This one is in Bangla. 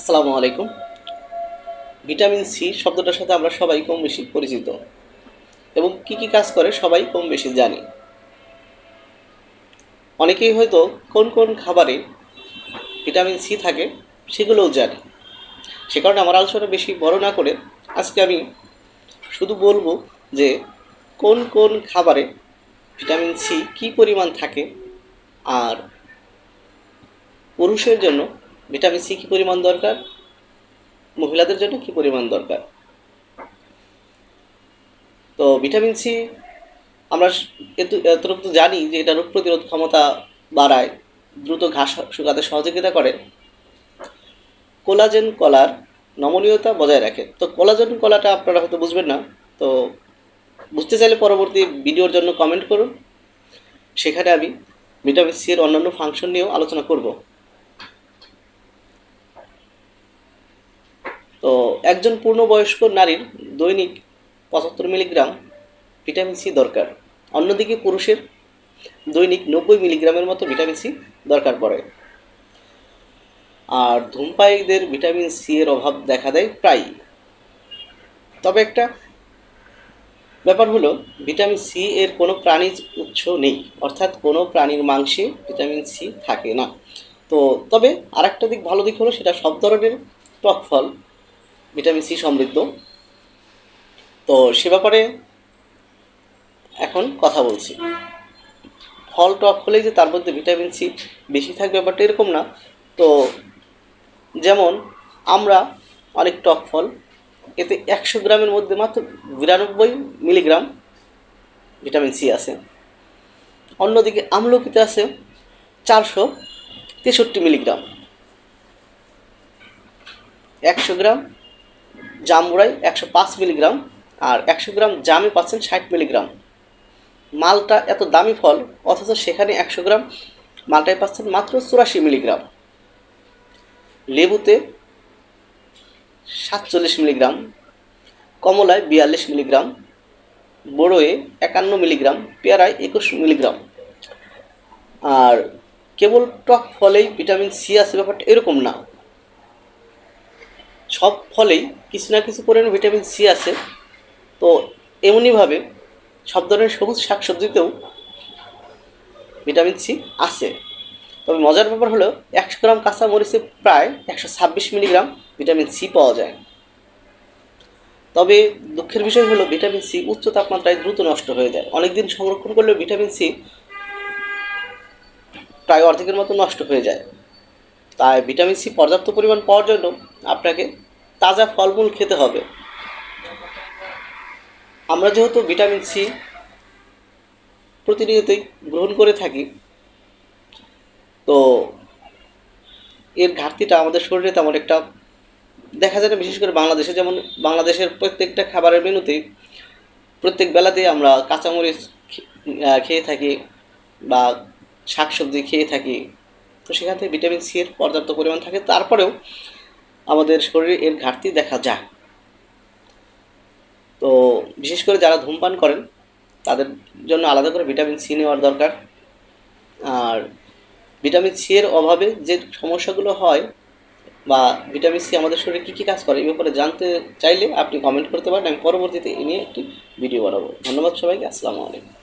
আসসালামু আলাইকুম। ভিটামিন সি শব্দটার সাথে আমরা সবাই কম বেশি পরিচিত। এবং কি কি কাজ করে সবাই কম বেশি জানি। অনেকেই হয়তো কোন কোন খাবারে ভিটামিন সি থাকে সেগুলোও জানি। সে কারণে আমার আলোচনা বেশি বড় না করে আজকে আমি শুধু বলব যে কোন কোন খাবারে ভিটামিন সি কী পরিমাণ থাকে আর পুরুষের জন্য ভিটামিন সি কী পরিমাণ দরকার? মহিলাদের জন্য কী পরিমাণ দরকার? তো ভিটামিন সি আমরা এত, এতটুকু জানি যে এটা রোগ প্রতিরোধ ক্ষমতা বাড়ায়, দ্রুত ঘাস শুকাতে সহযোগিতা করে। কোলাজেন কলার নমনীয়তা বজায় রাখে। তো কোলাজেন কলাটা আপনারা হয়তো বুঝবেন না, তো বুঝতে চাইলে পরবর্তী ভিডিওর জন্য কমেন্ট করুন। সেখানে আমি ভিটামিন সি এর অন্যান্য ফাংশন নিয়েও আলোচনা করব। তো একজন পূর্ণবয়স্ক নারীর দৈনিক পঁচাত্তর মিলিগ্রাম ভিটামিন সি দরকার। অন্যদিকে পুরুষের দৈনিক নব্বই মিলিগ্রামের মতো ভিটামিন সি দরকার পড়ে। আর ধূমপায়ীদের ভিটামিন সি এর অভাব দেখা দেয় প্রায়ই। তবে একটা ব্যাপার হলো, ভিটামিন সি এর কোনো প্রাণীজ উৎস নেই, অর্থাৎ কোনো প্রাণীর মাংসে ভিটামিন সি থাকে না। তো তবে আরেকটা দিক ভালো দিক হলো, সেটা সব ধরনের টক ফল ভিটামিন সি সমৃদ্ধ। তো সে ব্যাপারে এখন কথা বলছি। ফল, টক হলেই যে তার মধ্যে ভিটামিন সি বেশি থাকবে ব্যাপারটা এরকম না। তো যেমন আমরা অনেক টক ফল, এতে একশো গ্রামের মধ্যে মাত্র বিরানব্বই মিলিগ্রাম ভিটামিন সি আছে। অন্যদিকে আমলকিতে আছে চারশো তেষট্টি মিলিগ্রাম। একশো গ্রাম জামুড়াই একশো পাঁচ মিলিগ্রাম আর একশো গ্রাম জামে পাচ্ছেন ষাট মিলিগ্রাম। মালটা এত দামি ফল, অথচ সেখানে একশো গ্রাম মালটায় পাচ্ছেন মাত্র চুরাশি মিলিগ্রাম। লেবুতে সাতচল্লিশ মিলিগ্রাম, কমলায় বিয়াল্লিশ মিলিগ্রাম বড়োয়ে একান্ন মিলিগ্রাম, পেয়ারায় একুশ মিলিগ্রাম। আর কেবল টক ফলেই ভিটামিন সি আছে, ব্যাপারটা এরকম না। সব ফলেই কিছু না কিছু পরিমাণে ভিটামিন সি আছে। তো এমনিভাবে সব ধরনের সবুজ শাকসবজিতেও ভিটামিন সি আছে। তবে মজার ব্যাপার হলো একশো গ্রাম কাঁচা মরিচে প্রায় একশো ছাব্বিশ মিলিগ্রাম ভিটামিন সি পাওয়া যায়। তবে দুঃখের বিষয় হলো ভিটামিন সি উচ্চ তাপমাত্রায় দ্রুত নষ্ট হয়ে যায়। অনেকদিন সংরক্ষণ করলেও ভিটামিন সি প্রায় অর্ধেকের মতো নষ্ট হয়ে যায়। তাই ভিটামিন সি পর্যাপ্ত পরিমাণ পাওয়ার জন্য আপনাকে তাজা ফলমূল খেতে হবে। আমরা যেহেতু ভিটামিন সি প্রতিনিয়তই গ্রহণ করে থাকি, তো এর ঘাটতিটা আমাদের শরীরে তেমন একটা দেখা যায় না। বিশেষ করে বাংলাদেশে যেমন, বাংলাদেশের প্রত্যেকটা খাবারের মেনুতে প্রত্যেক বেলাতেই আমরা কাঁচামরিচ খেয়ে থাকি বা শাকসবজি খেয়ে থাকি। তো সেখান থেকে ভিটামিন সি এর পর্যাপ্ত পরিমাণ থাকে। তারপরেও আমাদের শরীরে এর ঘাটতি দেখা যায়। তো বিশেষ করে যারা ধূমপান করেন, তাদের জন্য আলাদা করে ভিটামিন সি নেওয়ার দরকার। আর ভিটামিন সি এর অভাবে যে সমস্যাগুলো হয় বা ভিটামিন সি আমাদের শরীরে কী কী কাজ করে, এই ব্যাপারে জানতে চাইলে আপনি কমেন্ট করতে পারেন। আমি পরবর্তীতে এ নিয়ে একটি ভিডিও বানাবো। ধন্যবাদ সবাইকে। আসসালামু আলাইকুম।